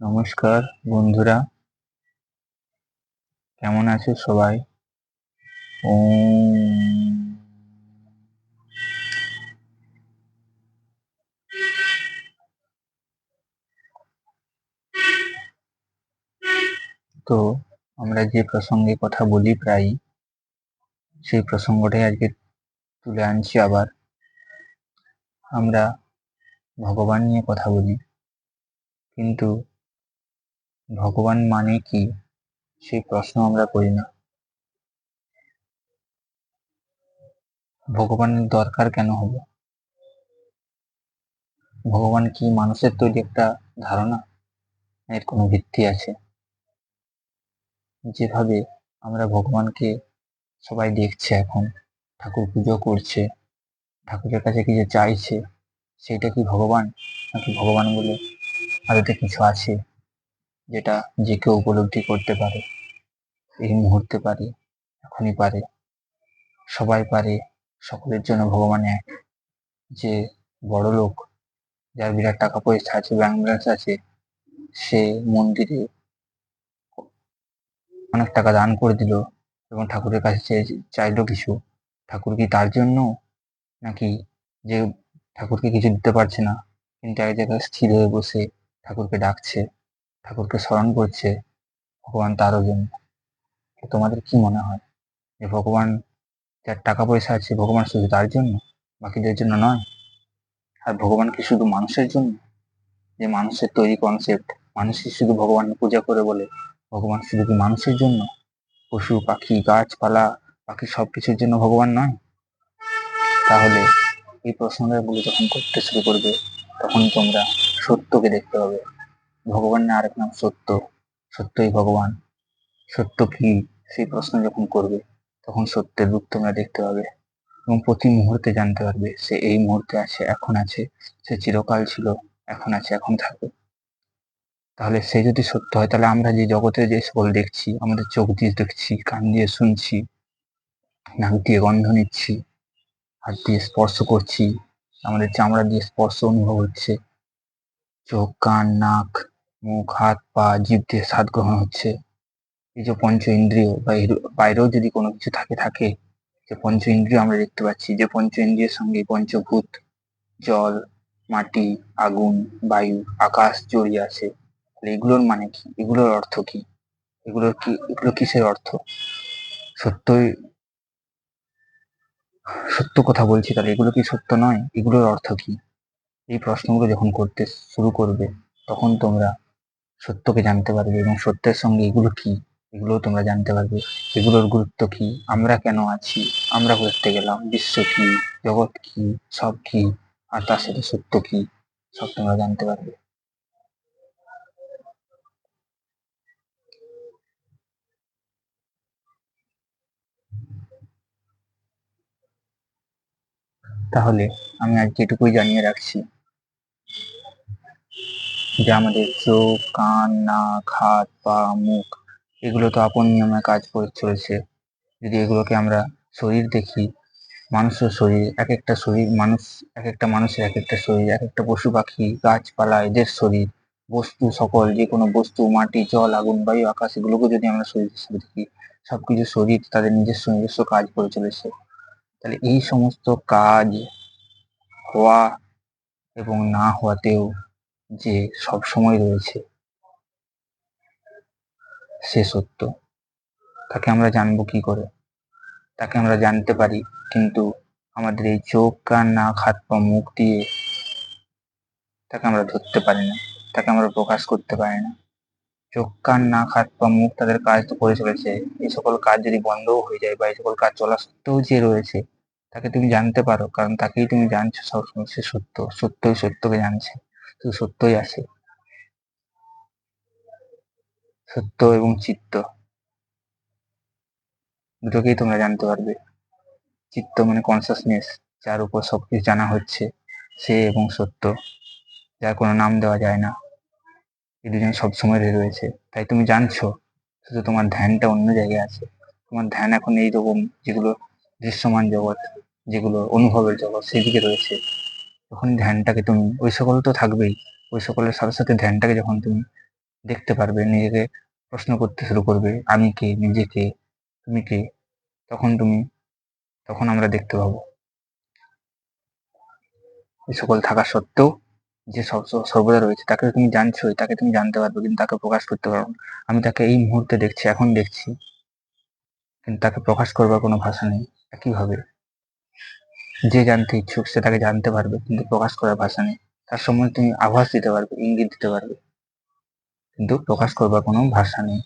নমস্কার, বন্ধুরা। কেমন আছো সবাই? ওম। তো আমরা যে প্রসঙ্গে কথা বলি প্রায় সেই প্রসঙ্গটাই আজকে তুলে আনছি আবার। আমরা ভগবান নিয়ে কথা বলি, কিন্তু ভগবান মানে কি? সেই প্রশ্ন আমরা করি না। ভগবানের দরকার কেন হবে? ভগবান কি মানুষের তৈরি একটা ধারণা? এর কোনো ভিত্তি আছে? যেভাবে আমরা ভগবানকে সবাই দেখছে এখন, ঠাকুর পুজো করছে, ঠাকুরের কাছে কিছু চাইছে সেটা কি ভগবান? নাকি ভগবান বলে আদতে কিছু আছে? যেটা যে কেউ উপলব্ধি করতে পারে। এই মুহূর্তে পারে, এখনই পারে। সবাই পারে, সকলের জন্য ভগবান এক। যে বড় লোক, যার বিরাট টাকা পয়সা আছে ব্যাংক আছে, সে মন্দিরে অনেক টাকা দান করে দিল এবং ঠাকুরের কাছে চাইলো কিছু। ঠাকুর কি তার জন্য? নাকি যে ঠাকুরকে কিছু দিতে পারছে না, কিন্তু এক জায়গায় স্থির হয়ে বসে ঠাকুরকে ডাকছে। ঠাকুরকে স্মরণ করছে ভগবান তারও জন্য। তোমাদের কি মনে হয়? যে ভগবান যার টাকা পয়সা আছে, ভগবান শুধু তার জন্য, বাকিদের জন্য নয়? আর ভগবান কি শুধু মানুষের জন্য? যে মানুষের তৈরি কনসেপ্ট মানুষই শুধু ভগবানের পূজা করে বলে, ভগবান শুধু কি মানুষের জন্য? পশু, পাখি, গাছপালা, বাকি সব কিছুর জন্য ভগবান নয়? তাহলে এই প্রশ্নগুলো যখন করতে শুরু করবে, তখন তোমরা সত্যকে দেখতে হবে ভগবানের আরেক নাম সত্য। সত্যই ভগবান। সত্য কি? সেই প্রশ্ন যখন করবে, তখন সত্যের রূপ তোমরা দেখতে পাবে এবং প্রতি মুহূর্তে জানতে পারবে সে এই মুহূর্তে আছে, এখন আছে, সে চিরকাল ছিল, এখন আছে, এখন থাকবে। তাহলে সে যদি সত্য হয়, তাহলে আমরা যে জগতে যে সকল দেখছি, আমাদের চোখ দিয়ে দেখছি, কান দিয়ে শুনছি, নাক দিয়ে গন্ধ নিচ্ছি, হাত দিয়ে স্পর্শ করছি, আমাদের চামড়া দিয়ে স্পর্শ অনুভব হচ্ছে, চোখ, কান, নাক মুখ, হাত, পা, জিভ দিয়ে স্বাদ গ্রহণ হচ্ছে। এই যে পঞ্চ ইন্দ্রিয় বা বাইরেও যদি কোনো কিছু থাকে থাকে, যে পঞ্চ ইন্দ্রিয় আমরা দেখতে পাচ্ছি, যে পঞ্চ ইন্দ্রিয়ের সঙ্গে পঞ্চভূত, জল, মাটি, আগুন, বায়ু, আকাশ জড়িয়ে আছে। তাহলে এগুলোর মানে কি? এগুলোর অর্থ কি? এগুলোর কি, এগুলো কিসের অর্থ? সত্যই, সত্য কথা বলছি তাহলে এগুলো কি সত্য নয়? এগুলোর অর্থ কি? এই প্রশ্নগুলো যখন করতে শুরু করবে, তখন তোমরা সত্যকে জানতে পারবে এবং সত্যের সঙ্গে এগুলো কি? এগুলোও তোমরা জানতে পারবে। এগুলোর গুরুত্ব কি? আমরা কেন আছি? আমরা করতে গেলাম। বিশ্ব কি? জগৎ কি? সব কি? আর তার সাথে সত্য কি? সব তোমরা জানতে পারবে। তাহলে আমি আজকে এটুকুই জানিয়ে রাখছি। যে আমাদের চোখ, কান, নাক, হাত, পা, মুখ, এগুলো তো আপন নিয়মে কাজ করে চলেছে। যদি এগুলোকে আমরা শরীর দেখি, মানুষের শরীর এক একটা শরীর মানুষ এক একটা মানুষের এক একটা শরীর এক একটা পশু পাখি, গাছপালা, এদের শরীর, বস্তু সকল, যে কোনো বস্তু, মাটি, জল, আগুন, বায়ু, আকাশ, এগুলোকে যদি আমরা শরীর হিসেবে দেখি, সবকিছু শরীর তাদের নিজস্ব নিজস্ব কাজ করে চলেছে। তাহলে এই সমস্ত কাজ হওয়া এবং না হওয়াতেও যে সব সময় রয়েছে। সে সত্য। তাকে আমরা জানব কি করে? তাকে আমরা জানতে পারি, কিন্তু আমাদের এই চোখ, কান, নাক, হাত, পা, মুখ দিয়ে তাকে আমরা ধরতে পারি না। তাকে আমরা প্রকাশ করতে পারি না। চোখ, কান, নাক, হাত, পা, মুখ তাদের কাজ তো করে চলেছে। এই সকল কাজ যদি বন্ধও হয়ে যায় বা এই সকল কাজ চলা সত্ত্বেও যে রয়েছে, তাকে তুমি জানতে পারো, কারণ তাকেই তুমি জানছো সবসময়। সে সত্য। সত্যই সত্যকে জানছে। শুধু সত্যই আছে সত্য এবং চিত্ত। দুটোকেই তোমরা জানতে পারবে। চিত্ত মানে কনসাসনেস যার উপর সবকিছু জানা হচ্ছে সে এবং সত্য, যার কোনো নাম দেওয়া যায় না। এই দুজন সবসময় রয়েছে। তাই তুমি জানছো, শুধু তোমার ধ্যানটা অন্য জায়গায় আছে। তোমার ধ্যান এখন এই রকম, যেগুলো দৃশ্যমান জগৎ, যেগুলো অনুভবের জগৎ, সেদিকে রয়েছে। যখন ধ্যানটাকে তুমি, ওই সকল তো থাকবেই। ওই সকলের সাথে সাথে ধ্যানটাকে যখন তুমি দেখতে পারবে, নিজেকে প্রশ্ন করতে শুরু করবে, আমি কে, নিজে কে, তুমি কে, তখন তুমি, তখন আমরা দেখতে পাবো। এই সকল থাকা সত্ত্বেও যে সর্বদা রয়েছে, তাকে তুমি জানছোই, তাকে তুমি জানতে পারবে, কিন্তু তাকে প্রকাশ করতে পারবে না। আমি তাকে এই মুহূর্তে দেখছি, এখন দেখছি, কিন্তু তাকে প্রকাশ করবার কোনো ভাষা নেই। একইভাবে যে জানতে ইচ্ছুক সে তাকে জানতে পারবে, কিন্তু প্রকাশ করার ভাষা নেই। তার সম্বন্ধে তুমি আভাস দিতে পারবে, ইঙ্গিত দিতে পারবে। কিন্তু প্রকাশ করবার কোনো ভাষা নেই।